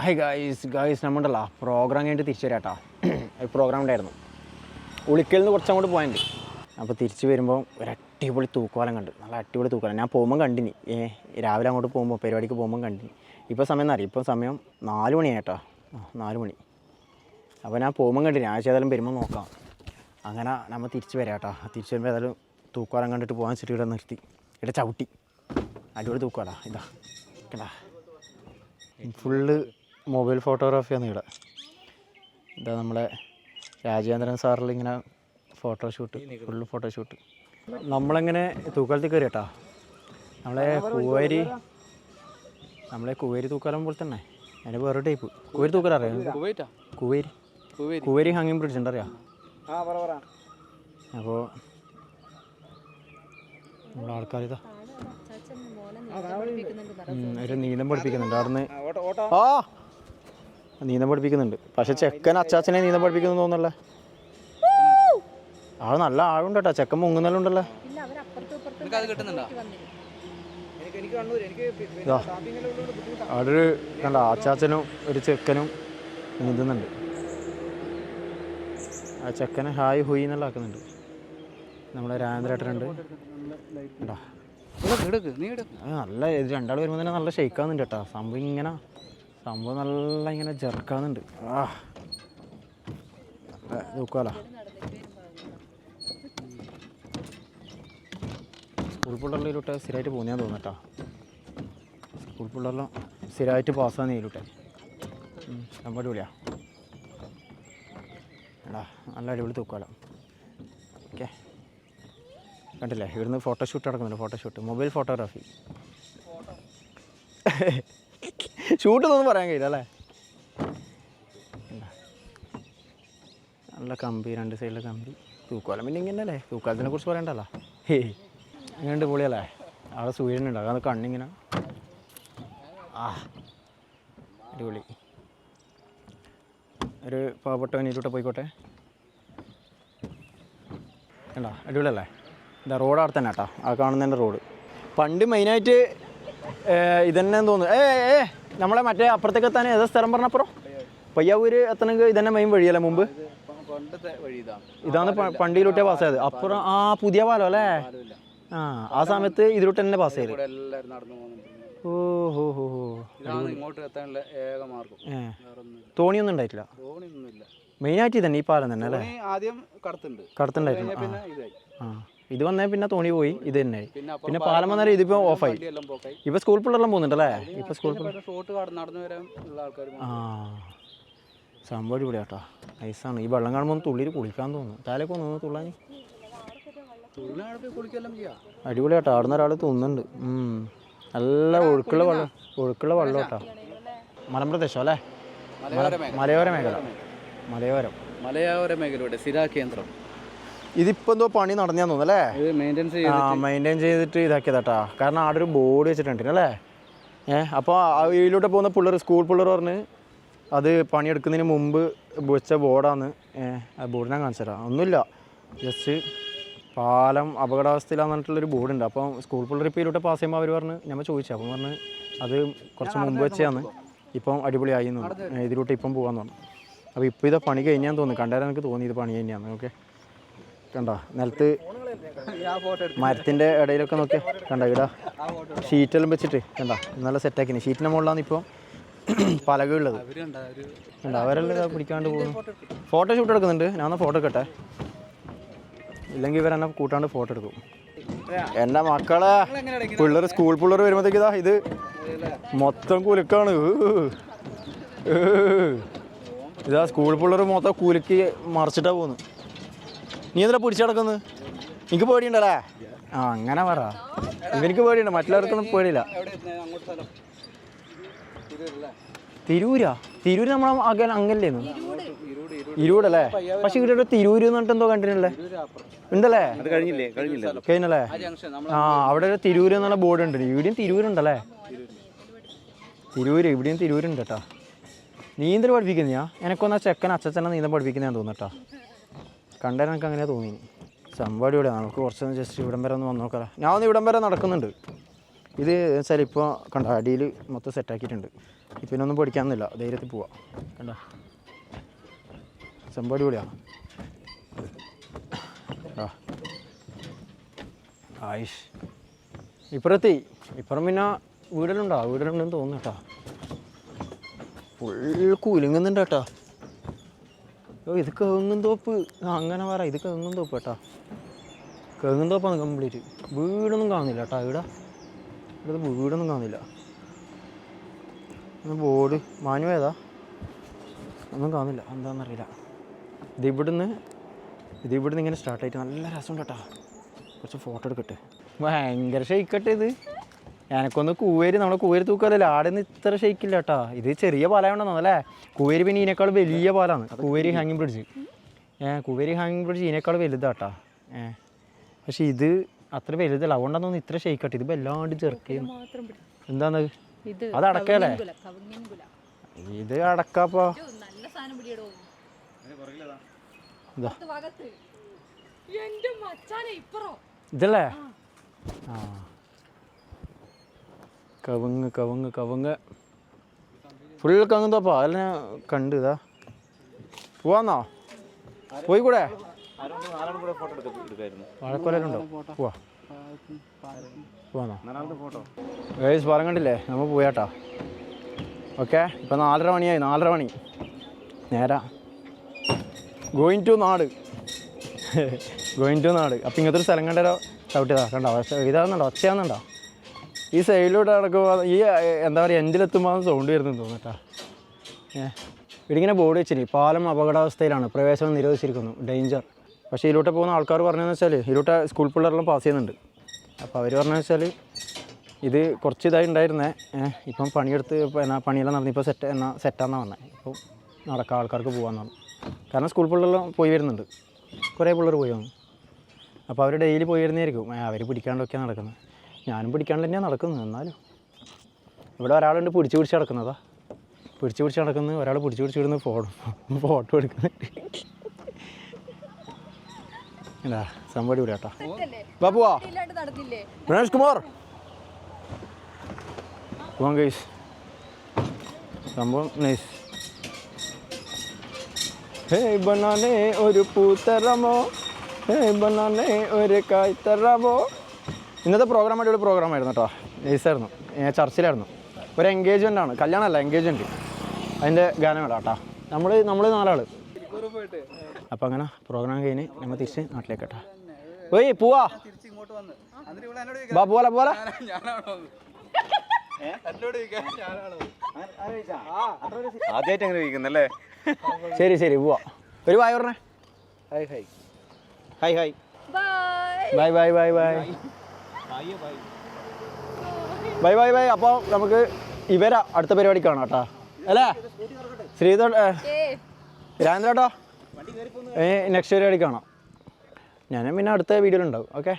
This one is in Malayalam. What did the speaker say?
ഹായ് ഗായ്സ് ഗായ്സ് നമ്മണ്ടല്ലോ പ്രോഗ്രാം കഴിഞ്ഞിട്ട് തിരിച്ചു വരാട്ടാ. പ്രോഗ്രാം ഉണ്ടായിരുന്നു. ഉളിക്കൽ നിന്ന് കുറച്ചങ്ങോട്ട് പോയാണ്ട് അപ്പോൾ തിരിച്ച് വരുമ്പോൾ ഒരു അടിപൊളി തൂക്കുവാലം കണ്ട്. നല്ല അടിപൊളി തൂക്കുവാലം ഞാൻ പോകുമ്പോൾ കണ്ടിനി. ഏ രാവിലെ അങ്ങോട്ട് പോകുമ്പോൾ പരിപാടിക്ക് പോകുമ്പോൾ കണ്ടിനി. ഇപ്പോൾ സമയം എന്നറിയാം ഇപ്പോൾ സമയം നാല് മണിയാണ് കേട്ടോ നാല് മണി. അപ്പോൾ ഞാൻ പോകുമ്പോൾ കണ്ടിനി. ആഴ്ച ഏതായാലും വരുമ്പോൾ നോക്കാം. അങ്ങനെ നമ്മൾ തിരിച്ച് വരാട്ടോ. തിരിച്ച് വരുമ്പോൾ ഏതായാലും തൂക്കുവാലം കണ്ടിട്ട് പോകാൻ വെച്ചിട്ട് ഇവിടെ നിർത്തി. ഇവിടെ ചവിട്ടി. അടിപൊളി തൂക്കുവാലാ ഇതാ. കേട്ടാ ഫുള്ള് മൊബൈൽ ഫോട്ടോഗ്രാഫിയാണ് ഇവിടെ. ഇതാ നമ്മളെ രാജേന്ദ്രൻ സാറിൽ ഇങ്ങനെ ഫോട്ടോഷൂട്ട് ഫുള്ള് ഫോട്ടോഷൂട്ട്. നമ്മളെങ്ങനെ തൂക്കാലത്തിൽ കയറി കേട്ടോ നമ്മളെ കൂവരി നമ്മളെ കുവേരി തൂക്കാലം പോലെ തന്നെ. അതിന്റെ വേറെ ടൈപ്പ്. കുവേരി തൂക്കാലം അറിയാം? കുവൈറ്റാ? കുവേരി. കുവേരി. ഹാങ്ങിങ് ബ്രിഡ്ജ് ഉണ്ട് അറിയാം? പറ പറ. അപ്പോൾ നമ്മളെ ആൾക്കാർ ഇതാ. ഒരു നീന്തം പഠിപ്പിക്കുന്നുണ്ട് അവിടുന്ന് ആ നീന്തം പഠിപ്പിക്കുന്നുണ്ട്. പക്ഷെ ചെക്കൻ അച്ചാച്ചനെ നീന്തം പഠിപ്പിക്കുന്നു തോന്നല്ലേ ആൾ നല്ല ആളുണ്ട് കേട്ടോ ചെക്കൻ മുങ്ങുന്നല്ലുണ്ടല്ലോ. അവിടെ ഒരു കണ്ട അച്ചാച്ചനും ഒരു ചെക്കനും നീന്തുന്നുണ്ട്. ആ ചെക്കനെ ഹായ് ഹുയി എന്നുള്ള ആക്കുന്നുണ്ട്. നമ്മളെ രാജേന്ദ്രേട്ടനുണ്ട്. കേട്ടോ നല്ല ഇത് രണ്ടാൾ വരുമ്പോൾ തന്നെ നല്ല ഷെയ്ക്കാവുന്നുണ്ട് കേട്ടോ. സംഭവം ഇങ്ങനെ സംഭവം നല്ല ഇങ്ങനെ ചെറുക്കാന്നുണ്ട്. ആ. നോക്കാലോ സ്കൂൾ പിള്ളേരിലോട്ട് സ്ഥിരമായിട്ട് പോകുന്ന തോന്നട്ടോ സ്കൂൾ പിള്ളേരെല്ലാം സ്ഥിരമായിട്ട് പാസ്സാന്ന് ഇതിലൂട്ടെ സംഭവം അടിപൊളിയാ എടാ നല്ല അടിപൊളി തൂക്കാലോ. ഓക്കെ. കണ്ടില്ലേ? ഇവിടുന്ന് ഫോട്ടോഷൂട്ട് നടക്കുന്നുണ്ട് ഫോട്ടോഷൂട്ട് മൊബൈൽ ഫോട്ടോഗ്രാഫി ഷൂട്ട് ഒന്നും പറയാൻ കഴിയില്ല അല്ലേ. നല്ല കമ്പി രണ്ട് സൈഡിലെ കമ്പി. തൂക്കോലം പിന്നെ ഇങ്ങനെ അല്ലേ? തൂക്കാലത്തിനെ കുറിച്ച് പറയണ്ടല്ലോ. ഹേയ് ഇങ്ങനെയുണ്ട് പൊളിയല്ലേ? അവിടെ സൂര്യനുണ്ട്. അതാണ് കണ്ണിങ്ങനെ. ആ അടിപൊളി. ഒരു പാവപ്പെട്ടവൻ ഇതിലൂടെ പോയിക്കോട്ടെ. കണ്ടോ? അടിപൊളിയല്ലേ? ഇതാ റോഡ് അവിടെ തന്നെ കേട്ടോ ആ കാണുന്നതിന്റെ റോഡ് പണ്ട് മെയിനായിട്ട് ഇതന്നെ തോന്നുന്നു. ഏ ഏ. നമ്മളെ മറ്റേ അപ്പുറത്തേക്ക് എത്താൻ ഏതാ സ്ഥലം പറഞ്ഞപ്പുറം? പയ്യാവൂര് എത്തണമെങ്കിൽ ഇതന്നെ മെയിൻ വഴിയല്ലേ മുമ്പ്? ഇതാണ് പണ്ടിയിലൂട്ടേ പാസ് ചെയ്തത്. അപ്പുറം ആ പുതിയ പാലം അല്ലേ? ആ ആ സമയത്ത് ഇതിലൂട്ട് തന്നെ പാസ് ചെയ്ത് തോണിയൊന്നും ഉണ്ടായിട്ടില്ല? മെയിൻ മെയിനായിട്ട് ഇതന്നെ ഈ പാലം തന്നെ അല്ലേ? ആദ്യം കടത്തുണ്ട് കടത്തുണ്ടായിരുന്നു പിന്നെ ഇതായി. ആ. ഇത് വന്നേ പിന്നെ തോണി പോയി ഇത് തന്നെ പിന്നെ പാലം വന്നാലും ഇതിപ്പോ ഓഫായി ഇപ്പൊ സ്കൂൾ പിള്ളേരെല്ലാം പോകുന്നുണ്ടല്ലേ? ഇപ്പൊ സ്കൂൾ ആ സംഭവം അടിപൊളിയാട്ടോ. നൈസാണ് ഈ വെള്ളം കാണുമ്പോൾ തുള്ളിയിൽ കുളിക്കാൻ തോന്നുന്നു താലേക്ക് ഒന്ന് തുള്ളാൻ. അടിപൊളിയാട്ടോ. അവിടെ നിന്ന് ഒരാൾ തോന്നുന്നുണ്ട് നല്ല ഒഴുക്കുള്ള വെള്ളം ഒഴുക്കുള്ള വെള്ളം കേട്ടോ മലമ്പ്രദേശം അല്ലേ? മലയോര മേഖല. മലയോര മേഖല. മലയോരം. മലയോര മേഖലയുടെ സ്ഥിരാ കേന്ദ്രം. ഇതിപ്പോ എന്തോ പണി നടന്നു തോന്നുന്നു അല്ലേ? മെയിന്റെനൻസ് ആ മെയിന്റെയിൻ ചെയ്തിട്ട് ഇതാക്കിയതാട്ടാ. കാരണം അവിടെ ഒരു ബോർഡ് വെച്ചിട്ടുണ്ട് അല്ലേ? ഏഹ് അപ്പോൾ ഇതിലൂടെ പോകുന്ന പിള്ളേർ സ്കൂൾ പിള്ളേർ പറഞ്ഞ് അത് പണിയെടുക്കുന്നതിന് മുമ്പ് വെച്ച ബോർഡാണ് ഏഹ് ആ ബോർഡ് ഞാൻ കാണിച്ചു തരാം. ഒന്നുമില്ല. ജസ്റ്റ് പാലം അപകടാവസ്ഥയിലാന്ന് പറഞ്ഞിട്ടുള്ളൊരു ബോർഡുണ്ട് അപ്പോൾ സ്കൂൾ പിള്ളേർ ഇപ്പോൾ ഇതിലൂടെ പാസ് ചെയ്യുമ്പോൾ അവർ പറഞ്ഞ് ഞമ്മ ചോദിച്ചു. അപ്പം പറഞ്ഞ് അത് കുറച്ച് മുമ്പ് വെച്ചാണ് ഇപ്പം അടിപൊളിയായി എന്ന് തോന്നുന്നു. ഇതിലൂടെ ഇപ്പം പോകാൻ തോന്നുന്നു അപ്പോൾ ഇപ്പോൾ ഇതാ പണി കഴിഞ്ഞാന്ന് തോന്നുന്നു. കണ്ടാൽ എനിക്ക് തോന്നി ഇത് പണി കഴിഞ്ഞാന്ന്. ഓക്കെ. കണ്ടോ? നിലത്ത് മരത്തിന്റെ ഇടയിലൊക്കെ നോക്കി കണ്ടോ ഇടാ ഷീറ്റെല്ലാം വെച്ചിട്ട് കണ്ടോ? നല്ല സെറ്റാക്കിന് ഷീറ്റിന്റെ മുകളിലാണ് ഇപ്പോൾ പലക ഉള്ളത്. അവരുണ്ട് അവർ കണ്ട? അവരെല്ലാം പിടിക്കാണ്ട് പോകുന്നു ഫോട്ടോ ഷൂട്ട് എടുക്കുന്നുണ്ട്. ഞാൻ ഫോട്ടോ എടുക്കട്ടെ. ഇല്ലെങ്കിൽ ഇവരെന്നെ കൂട്ടാണ്ട് ഫോട്ടോ എടുക്കും. എന്റെ മക്കളെ പിള്ളേർ സ്കൂൾ പിള്ളേർ വരുമ്പോഴത്തേക്ക് ഇതാ ഇത് മൊത്തം കുലുക്കാണ്. ഇതാ സ്കൂൾ പിള്ളേർ മൊത്തം കുലുക്കി മറിച്ചിട്ടാ പോകുന്നു നീ എന്തിനാ പിടിച്ചു കിടക്കുന്നത് എനിക്ക് പേടിയുണ്ടല്ലേ? ആ അങ്ങനെ പറ. ഇവനിക്ക് പേടിയുണ്ട്. മറ്റുള്ളവർക്കൊന്നും പേടിയില്ല. തിരൂരാ? തിരൂര് നമ്മളെ അകൽ അങ്ങല്ലേന്ന് ഇരൂടല്ലേ? പക്ഷെ ഇവിടെ തിരൂര് എന്ന് പറഞ്ഞിട്ട് എന്തോ കണ്ടിട്ടില്ലേ ഉണ്ടല്ലേ? കഴിഞ്ഞില്ലേ? ആ ജംഗ്ഷൻ നമ്മൾ ആ അവിടെ ഒരു തിരൂര് എന്നുള്ള ബോർഡ് ഉണ്ട്. ഇവിടെയും തിരൂരുണ്ടല്ലേ? തിരൂര് ഇവിടെയും തിരൂരുണ്ട് കേട്ടോ നീന്തൽ പഠിപ്പിക്കുന്നയാ എനക്കൊന്നാ ചെക്കൻ അച്ഛനെ നീന്തൽ പഠിപ്പിക്കുന്നതാന്ന് തോന്നുന്നു കേട്ടോ കണ്ടാൽ എനിക്ക് അങ്ങനെ തോന്നി സംഭവം ഇവിടെ നമുക്ക് കുറച്ചൊന്ന് ജസ്റ്റ് ഇവിടം വരെ ഒന്ന് വന്ന് നോക്കാം ഞാൻ ഒന്ന് ഇവിടം വരെ നടക്കുന്നുണ്ട്. ഇത് വെച്ചാൽ ഇപ്പോൾ കണ്ട അടിയിൽ മൊത്തം സെറ്റാക്കിയിട്ടുണ്ട് ഇപ്പം ഇതിനൊന്നും പഠിക്കാമെന്നില്ല ധൈര്യത്തിൽ പോവാം. കണ്ട? സംഭവം അടിപൊളിയാണ് ആയിഷ്. ഇപ്പുറത്തി ഇപ്പുറം പിന്നെ വീടിലുണ്ടോ വീടിലുണ്ടെന്ന് തോന്നുന്നു കേട്ടോ. ഫുൾ കുലുങ്ങുന്നുണ്ട് കേട്ടോ. ഓ ഇത് കേങ്ങുംതോപ്പ് അങ്ങനെ പറ ഇത് കേങ്ങുംതോപ്പ് കേട്ടോ. കേങ്ങുംതോപ്പാണ് കംപ്ലീറ്റ് വീടൊന്നും കാണുന്നില്ല കേട്ടോ ഇവിടെ ഇവിടെ വീടൊന്നും കാണുന്നില്ല. ബോർഡ് മാനുവേതാ ഒന്നും കാണുന്നില്ല എന്താണെന്നറിയില്ല ഇത് ഇവിടുന്ന് ഇത് ഇവിടുന്ന് ഇങ്ങനെ സ്റ്റാർട്ടായിട്ട് നല്ല രസമുണ്ട് കേട്ടോ. കുറച്ച് ഫോട്ടോ എടുക്കട്ടെ. ഭയങ്കര ഷെയ്ക്കട്ടെ ഇത്. എനക്കൊന്ന് കൂവേരി നമ്മളെ കൂവേരി തൂക്കല്ലേ ആടെ നിന്ന് ഇത്ര ഷെയ്ക്കില്ല കേട്ടാ ഇത് ചെറിയ പാലമുണ്ടെന്നോ അല്ലേ? കൂവേരി പിന്നെ ഇതിനേക്കാൾ വലിയ പാലാണ്. കൂവേരി ഹാങ്ങിങ് ബ്രിഡ്ജ് ഏ കൂവേരി ഹാങ്ങിങ് ബ്രിഡ്ജ് ഇതിനേക്കാൾ വലുതാട്ടാ. ഏ പക്ഷെ ഇത് അത്ര വലുതല്ല. അതുകൊണ്ടാന്ന് ഇത്ര ഷെയ്ക്കട്ടെ ഇത് വല്ലാണ്ട് ചെറുക്കുകയും എന്താന്ന്? അത് അടക്കല്ലേ ഇത് അടക്കാപ്പോ. ഇതല്ലേ? നല്ല സാധനം പിടിയടോ ഇതാ ഇത് ഭാഗത്ത് എന്റെ മച്ചാനെ ഇപ്പറോ ഇതല്ലേ ആ കവുങ്ങ് കവുങ്ങ് കവുങ്ങ്. ഫുൾ കവുങ്ങ് ഞാൻ കണ്ട് ഇതാ. പോവാന്നോ? പോയി കൂടെ വാഴക്കൊലുണ്ടോ പോവാ ഗൈസ് പാലം കണ്ടില്ലേ? നമ്മൾ പോയാട്ടാ. ഓക്കെ ഇപ്പം നാലര മണിയായി നാലര മണി. നേരാ. ഗോയിങ് ടു നാട്. ഗോയിങ് ടു നാട്. അപ്പം ഇങ്ങനത്തെ ഒരു സ്ഥലം കണ്ടോ ചവിട്ടിയതാ. കണ്ടോ? ഇതാകുന്നുണ്ടോ ഒച്ചയാകുന്നുണ്ടോ ഈ സൈഡിലൂടെ നടക്കുമ്പോൾ ഈ എന്താ പറയുക എൻഡിലെത്തുമ്പോൾ സൗണ്ട് വരുന്നു തോന്നട്ടാ ഏഹ് ഇടിങ്ങനെ ബോർഡ് വെച്ചിരി പാലം അപകടാവസ്ഥയിലാണ്. പ്രവേശനം നിരോധിച്ചിരിക്കുന്നു. ഡേഞ്ചർ പക്ഷേ ഇതിലൂടെ പോകുന്ന ആൾക്കാർ പറഞ്ഞതെന്ന് വെച്ചാൽ ഇതിലൂടെ സ്കൂൾ പിള്ളേരെല്ലാം പാസ് ചെയ്യുന്നുണ്ട്. അപ്പോൾ അവർ പറഞ്ഞതെന്ന് വെച്ചാൽ ഇത് കുറച്ച് ഇതായി ഉണ്ടായിരുന്നേ. ഇപ്പം പണിയെടുത്ത് എന്നാ പണിയെല്ലാം നടന്നു ഇപ്പോൾ സെറ്റ് എന്നാ സെറ്റാന്നാണ് പറഞ്ഞത് ഇപ്പോൾ നടക്കാം ആൾക്കാർക്ക് പോകാമെന്ന് പറഞ്ഞു. കാരണം സ്കൂൾ പിള്ളേരെല്ലാം പോയി വരുന്നുണ്ട്. കുറേ പിള്ളേർ പോയി വന്നു. അപ്പോൾ അവർ ഡെയിലി പോയി വരുന്നതായിരിക്കും. അവർ പിടിക്കാണ്ടൊക്കെയാണ് നടക്കുന്നത് ഞാനും പിടിക്കാണ്ട് തന്നെയാണ് നടക്കുന്നത് എന്നാലും. ഇവിടെ ഒരാളുണ്ട് പിടിച്ച് പിടിച്ച് നടക്കുന്നതാ. പിടിച്ച് പിടിച്ച് നടക്കുന്നത് ഒരാൾ പിടിച്ച് പിടിച്ച് വിടുന്ന ഫോട്ടോ ഫോട്ടോ എടുക്കുന്നുണ്ട് എന്താ സംഭവം ഇവിടെ കേട്ടോ വാ പോവാ. നടന്നില്ലേ ഗണേഷ് കുമാർ പോവാം കൈസ് സംഭവം നൈസ് ഹേ ബനാനെ ഒരു പൂ തരാമോ ഹേ ബനാനെ ഒരു കായ് തരാമോ ഇന്നത്തെ പ്രോഗ്രാം അടിപൊളി പ്രോഗ്രാം ആയിരുന്നു കേട്ടോ നൈസായിരുന്നു ചർച്ചിലായിരുന്നു. ഒരു എൻഗേജ്മെന്റ് ആണ്. കല്യാണമല്ല എൻഗേജ്മെന്റ് അതിന്റെ ഗാനമേള കേട്ടോ നമ്മൾ നമ്മൾ നാലാൾ അപ്പം അങ്ങനെ പ്രോഗ്രാം കഴിഞ്ഞ് നമ്മൾ തിരിച്ച് നാട്ടിലേക്ക് കേട്ടോ ഓയ് പോവാ. തിരിച്ച് ഇങ്ങോട്ട് വന്ന് എന്നിട്ട് ഇവിടെ എന്നോട് ബാ പോലെ പോലെ ആദ്യമായിട്ട് അങ്ങനെ ഇരിക്കുന്നല്ലേ? ശരി ശരി പോവാ. ഒരു ബായ് പറഞ്ഞേ. Hi hi hi hi. Bye bye bye bye. Bye bye bye അപ്പോൾ നമുക്ക് ഇവരാ അടുത്ത പരിപാടി കാണാം കേട്ടോ. അല്ലേ? ശ്രീധ ഏ രാജേന്ദ്രേട്ടോ ഏ നെക്സ്റ്റ് പരിപാടി കാണാം. ഞാനും പിന്നെ അടുത്ത വീഡിയോയിലുണ്ടാവും ഓക്കെ